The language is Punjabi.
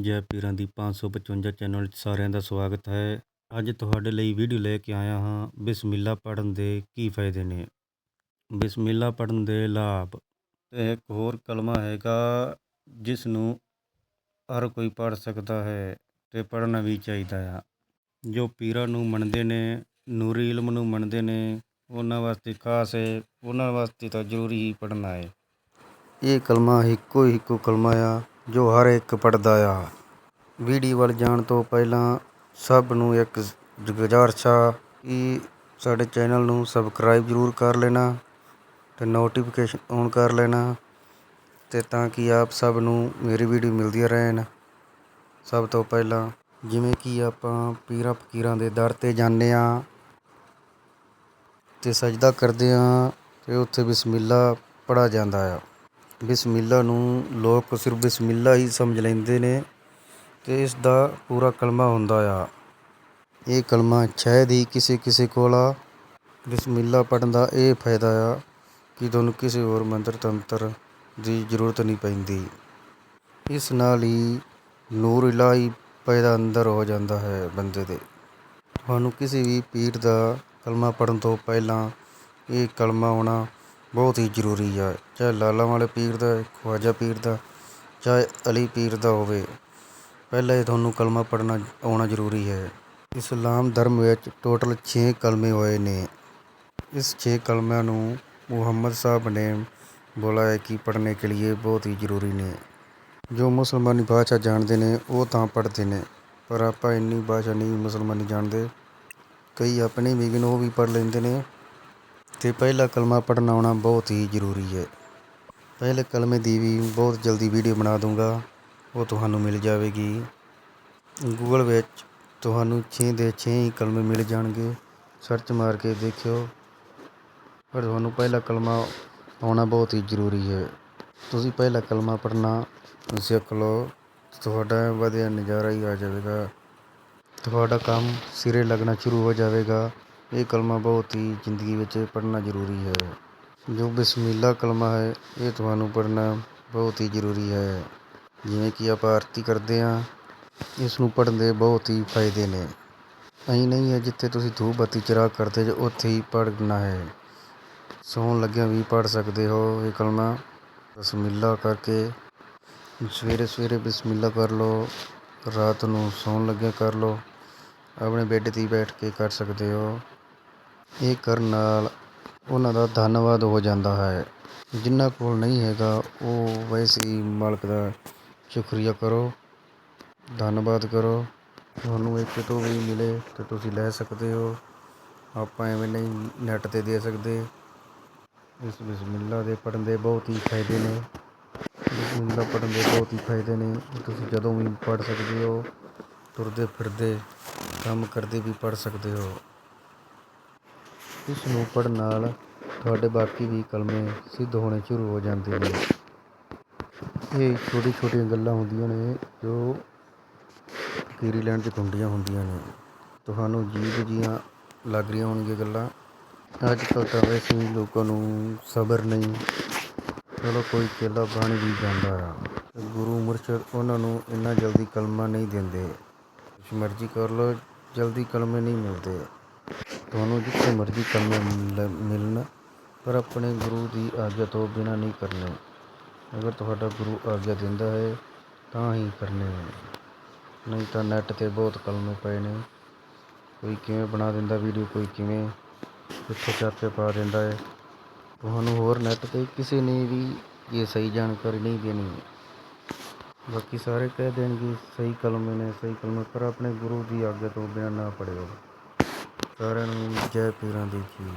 ਜੈ ਪੀਰਾਂ ਦੀ 555 ਚੈਨਲ 'ਚ ਸਾਰਿਆਂ ਦਾ ਸਵਾਗਤ ਹੈ। ਅੱਜ ਤੁਹਾਡੇ ਲਈ ਵੀਡੀਓ ਲੈ ਕੇ ਆਇਆ ਹਾਂ ਬਿਸਮਿਲ੍ਲਾ ਪੜ੍ਹਨ ਦੇ ਕੀ ਫਾਇਦੇ ਨੇ। ਬਿਸਮਿਲ੍ਲਾ ਪੜ੍ਹਨ ਦੇ ਲਾਭ ਤੇ ਇੱਕ ਹੋਰ ਕਲਮਾ ਹੈਗਾ, ਜਿਸ ਨੂੰ ਹਰ ਕੋਈ ਪੜ੍ਹ ਸਕਦਾ ਹੈ ਤੇ ਪੜ੍ਹਨਾ ਵੀ ਚਾਹੀਦਾ ਆ। ਜੋ ਪੀਰਾਂ ਨੂੰ ਮੰਨਦੇ ਨੇ, ਨੂਰੀ ਇਲਮ ਨੂੰ ਮੰਨਦੇ ਨੇ, ਉਹਨਾਂ ਵਾਸਤੇ ਖਾਸ ਹੈ ਉਹਨਾਂ ਵਾਸਤੇ ਤਾਂ ਜ਼ਰੂਰੀ ਹੀ ਪੜ੍ਹਨਾ ਹੈ ਇਹ ਕਲਮਾ ਇੱਕੋ ਹੀ ਇੱਕੋ ਕਲਮਾ ਆ ਜੋ ਹਰ ਇੱਕ ਪੜ੍ਹਦਾ ਆ। ਵੀਡੀਓ ਵੱਲ ਜਾਣ ਤੋਂ ਪਹਿਲਾਂ ਸਭ ਨੂੰ ਇੱਕ ਗੁਜ਼ਾਰਿਸ਼ ਆ ਕਿ ਸਾਡੇ ਚੈਨਲ ਨੂੰ ਸਬਸਕ੍ਰਾਈਬ ਜ਼ਰੂਰ ਕਰ ਲੈਣਾ ਅਤੇ ਨੋਟੀਫਿਕੇਸ਼ਨ ਔਨ ਕਰ ਲੈਣਾ ਅਤੇ ਤਾਂ ਕਿ ਆਪ ਸਭ ਨੂੰ ਮੇਰੀ ਵੀਡੀਓ ਮਿਲਦੀਆਂ ਰਹਿਣ। ਸਭ ਤੋਂ ਪਹਿਲਾਂ ਜਿਵੇਂ ਕਿ ਆਪਾਂ ਪੀਰਾਂ ਫਕੀਰਾਂ ਦੇ ਦਰ ਤੇ ਜਾਂਦੇ ਹਾਂ ਅਤੇ ਸਜਦਾ ਕਰਦੇ ਹਾਂ ਅਤੇ ਉੱਥੇ ਬਿਸਮਿਲ੍ਲਾ ਪੜ੍ਹਾ ਜਾਂਦਾ ਆ। ਬਿਸਮਿਲ੍ਲਾ ਨੂੰ ਲੋਕ ਸਿਰਫ ਬਿਸਮਿਲ੍ਲਾ ਹੀ ਸਮਝ ਲੈਂਦੇ ਨੇ ਤੇ ਇਸ ਦਾ ਪੂਰਾ ਕਲਮਾ ਹੁੰਦਾ ਆ। ਇਹ ਕਲਮਾ ਸ਼ਾਇਦ ਹੀ ਕਿਸੇ ਕਿਸੇ ਕੋਲ ਆ। ਬਿਸਮਿਲ੍ਲਾ ਪੜ੍ਹਨ ਦਾ ਇਹ ਫਾਇਦਾ ਆ ਕਿ ਤੁਹਾਨੂੰ ਕਿਸੇ ਹੋਰ ਮੰਤਰ ਤੰਤਰ ਦੀ ਜ਼ਰੂਰਤ ਨਹੀਂ ਪੈਂਦੀ। ਇਸ ਨਾਲ ਹੀ ਨੂਰ ਇਲਾਹੀ ਪੈਦਾ ਅੰਦਰ ਹੋ ਜਾਂਦਾ ਹੈ ਬੰਦੇ ਦੇ। ਤੁਹਾਨੂੰ ਕਿਸੇ ਵੀ ਪੀਰ ਦਾ ਕਲਮਾ ਪੜ੍ਹਨ ਤੋਂ ਪਹਿਲਾਂ ਇਹ ਕਲਮਾ ਹੋਣਾ ਬਹੁਤ ਹੀ ਜ਼ਰੂਰੀ ਆ, ਚਾਹੇ ਲਾਲਾਂ ਵਾਲੇ ਪੀਰ ਦਾ, ਖਵਾਜਾ ਪੀਰ ਦਾ, ਚਾਹੇ ਅਲੀ ਪੀਰ ਦਾ ਹੋਵੇ। ਪਹਿਲਾਂ ਹੀ ਤੁਹਾਨੂੰ ਕਲਮਾ ਪੜ੍ਹਨਾ ਆਉਣਾ ਜ਼ਰੂਰੀ ਹੈ। ਇਸਲਾਮ ਧਰਮ ਵਿੱਚ ਟੋਟਲ 6 ਕਲਮੇ ਹੋਏ ਨੇ। ਇਸ 6 ਕਲਮਿਆਂ ਨੂੰ ਮੁਹੰਮਦ ਸਾਹਿਬ ਨੇ ਬੋਲਾ ਹੈ ਕਿ ਪੜ੍ਹਨੇ ਕੇ ਲਈ ਬਹੁਤ ਹੀ ਜ਼ਰੂਰੀ ਨੇ। ਜੋ ਮੁਸਲਮਾਨੀ ਭਾਸ਼ਾ ਜਾਣਦੇ ਨੇ, ਉਹ ਤਾਂ ਪੜ੍ਹਦੇ ਨੇ। ਪਰ ਆਪਾਂ ਇੰਨੀ ਭਾਸ਼ਾ ਨਹੀਂ ਮੁਸਲਮਾਨੀ ਜਾਣਦੇ। ਕਈ ਆਪਣੇ ਵੀ ਨੇ ਉਹ ਵੀ ਪੜ੍ਹ ਲੈਂਦੇ ਨੇ। ਤੇ ਪਹਿਲਾ ਕਲਮਾ ਪੜ੍ਹਨਾ ਆਉਣਾ ਬਹੁਤ ਹੀ ਜ਼ਰੂਰੀ ਹੈ। ਪਹਿਲੇ ਕਲਮੇ ਦੀ ਵੀ ਬਹੁਤ ਜਲਦੀ ਵੀਡੀਓ ਬਣਾ ਦੂੰਗਾ ਉਹ ਤੁਹਾਨੂੰ ਮਿਲ ਜਾਵੇਗੀ। ਗੂਗਲ ਵਿੱਚ ਤੁਹਾਨੂੰ 6 ਦੇ 6 ਹੀ ਕਲਮੇ ਮਿਲ ਜਾਣਗੇ। ਸਰਚ ਮਾਰ ਕੇ ਦੇਖਿਓ। ਪਰ ਤੁਹਾਨੂੰ ਪਹਿਲਾ ਕਲਮਾ ਆਉਣਾ ਬਹੁਤ ਹੀ ਜ਼ਰੂਰੀ ਹੈ। ਤੁਸੀਂ ਪਹਿਲਾ ਕਲਮਾ ਪੜ੍ਹਨਾ ਸਿੱਖ ਲਓ। ਤੁਹਾਡਾ ਵਧੀਆ ਨਜ਼ਾਰਾ ਹੀ ਆ ਜਾਵੇਗਾ। ਤੁਹਾਡਾ ਕੰਮ ਸਿਰੇ ਲੱਗਣਾ ਸ਼ੁਰੂ ਹੋ ਜਾਵੇਗਾ। ਇਹ ਕਲਮਾ ਬਹੁਤ ਹੀ ਜ਼ਿੰਦਗੀ ਵਿੱਚ ਪੜ੍ਹਨਾ ਜ਼ਰੂਰੀ ਹੈ। ਜੋ ਬਿਸਮਿਲ੍ਲਾ ਕਲਮਾ ਹੈ, ਇਹ ਤੁਹਾਨੂੰ ਪੜ੍ਹਨਾ ਬਹੁਤ ਹੀ ਜ਼ਰੂਰੀ ਹੈ। ਜਿਵੇਂ ਕਿ ਆਪਾਂ ਆਰਤੀ ਕਰਦੇ ਹਾਂ, ਇਸ ਨੂੰ ਪੜ੍ਹਨ ਦੇ ਬਹੁਤ ਹੀ ਫਾਇਦੇ ਨੇ। ਐਂ ਨਹੀਂ ਹੈ ਜਿੱਥੇ ਤੁਸੀਂ ਧੂਪ ਬੱਤੀ ਚਰਾ ਕਰਦੇ ਜੋ ਉੱਥੇ ਹੀ ਪੜ੍ਹਨਾ ਹੈ। ਸੌਣ ਲੱਗਿਆਂ ਵੀ ਪੜ੍ਹ ਸਕਦੇ ਹੋ ਇਹ ਕਲਮਾ। ਬਿਸਮਿਲ੍ਲਾ ਕਰਕੇ ਸਵੇਰੇ ਸਵੇਰੇ ਬਿਸਮਿਲ੍ਲਾ ਕਰ ਲਓ, ਰਾਤ ਨੂੰ ਸੌਣ ਲੱਗਿਆ ਕਰ ਲਓ, ਆਪਣੇ ਬੈੱਡ 'ਤੇ ਬੈਠ ਕੇ ਕਰ ਸਕਦੇ ਹੋ। ਇਹ ਕਰਨ ਨਾਲ ਉਹਨਾਂ ਦਾ ਧੰਨਵਾਦ ਹੋ ਜਾਂਦਾ ਹੈ। ਜਿਨ੍ਹਾਂ ਕੋਲ ਨਹੀਂ ਹੈਗਾ, ਉਹ ਵੈਸੇ ਹੀ ਮਾਲਕ ਦਾ ਸ਼ੁਕਰੀਆ ਕਰੋ। ਧੰਨਵਾਦ ਕਰੋ। ਤੁਹਾਨੂੰ ਇਹ ਤੋਂ ਵੀ ਮਿਲੇ ਤਾਂ ਤੁਸੀਂ ਲੈ ਸਕਦੇ ਹੋ। ਆਪਾਂ ਐਵੇਂ ਨਹੀਂ ਨੈੱਟ 'ਤੇ ਦੇ ਸਕਦੇ। ਇਸ ਬਿਸਮਿਲ੍ਲਾ ਦੇ ਪੜ੍ਹਨ ਦੇ ਬਹੁਤ ਹੀ ਫਾਇਦੇ ਨੇ। ਬਿਸਮਿਲ੍ਲਾ ਪੜ੍ਹਨ ਦੇ ਬਹੁਤ ਹੀ ਫਾਇਦੇ ਨੇ। ਤੁਸੀਂ ਜਦੋਂ ਵੀ ਪੜ੍ਹ ਸਕਦੇ ਹੋ, ਤੁਰਦੇ ਫਿਰਦੇ ਕੰਮ ਕਰਦੇ ਵੀ ਪੜ੍ਹ ਸਕਦੇ ਹੋ। ਇਸ ਨੂੰ ਪੜ੍ਹਨ ਨਾਲ ਤੁਹਾਡੇ ਬਾਕੀ ਵੀ ਕਲਮੇ ਸਿੱਧ ਹੋਣੇ ਸ਼ੁਰੂ ਹੋ ਜਾਂਦੇ ਨੇ। ਇਹ ਛੋਟੀ ਛੋਟੀਆਂ ਗੱਲਾਂ ਹੁੰਦੀਆਂ ਨੇ ਜੋ ਫਕੀਰੀ ਲੈਣ 'ਚ ਗੁੰਡੀਆਂ ਹੁੰਦੀਆਂ ਨੇ। ਤੁਹਾਨੂੰ ਜੀਵ ਜੀਆਂ ਲੱਗ ਰਹੀਆਂ ਹੋਣਗੀਆਂ ਗੱਲਾਂ। ਅੱਜ ਕੱਲ੍ਹ ਤਾਂ ਵੈਸੇ ਹੀ ਲੋਕਾਂ ਨੂੰ ਸਬਰ ਨਹੀਂ। ਚਲੋ ਕੋਈ ਕੇਲਾ ਬਣ ਵੀ ਜਾਂਦਾ। ਆ ਗੁਰੂ ਮੁਰਸ਼ਦ ਉਹਨਾਂ ਨੂੰ ਇੰਨਾ ਜਲਦੀ ਕਲਮਾ ਨਹੀਂ ਦਿੰਦੇ। ਕੁਛ ਮਰਜ਼ੀ ਕਰ ਲਓ, ਜਲਦੀ ਕਲਮੇ ਨਹੀਂ ਮਿਲਦੇ। ਤੁਹਾਨੂੰ ਜਿੱਥੇ ਮਰਜ਼ੀ ਕਲਮੇ ਮਿਲਣ, ਪਰ ਆਪਣੇ ਗੁਰੂ ਦੀ ਆਗਿਆ ਤੋਂ ਬਿਨਾਂ ਨਹੀਂ ਕਰਨੇ। ਅਗਰ ਤੁਹਾਡਾ ਗੁਰੂ ਆਗਿਆ ਦਿੰਦਾ ਹੈ, ਤਾਂ ਹੀ ਕਰਨੇ ਨਹੀਂ ਤਾਂ ਨੈੱਟ 'ਤੇ ਬਹੁਤ ਕਲਮੇ ਪਏ ਨੇ। ਕੋਈ ਕਿਵੇਂ ਬਣਾ ਦਿੰਦਾ ਵੀਡੀਓ, ਕੋਈ ਕਿਵੇਂ ਕਿੱਥੇ ਚਾਪੇ ਪਾ ਦਿੰਦਾ ਹੈ। ਤੁਹਾਨੂੰ ਹੋਰ ਨੈੱਟ 'ਤੇ ਕਿਸੇ ਨੇ ਵੀ ਇਹ ਸਹੀ ਜਾਣਕਾਰੀ ਨਹੀਂ ਦੇਣੀ। ਬਾਕੀ ਸਾਰੇ ਕਹਿ ਦੇਣਗੇ, ਸਹੀ ਕਲਮੇ ਨੇ, ਸਹੀ ਕਲਮੇ ਪਰ ਆਪਣੇ ਗੁਰੂ ਦੀ ਆਗਿਆ ਤੋਂ ਬਿਨਾਂ ਨਾ ਪੜਿਓ ਸਾਰਿਆਂ ਨੂੰ ਜੈ ਪੀਰਾਂ ਦੀ ਜੀ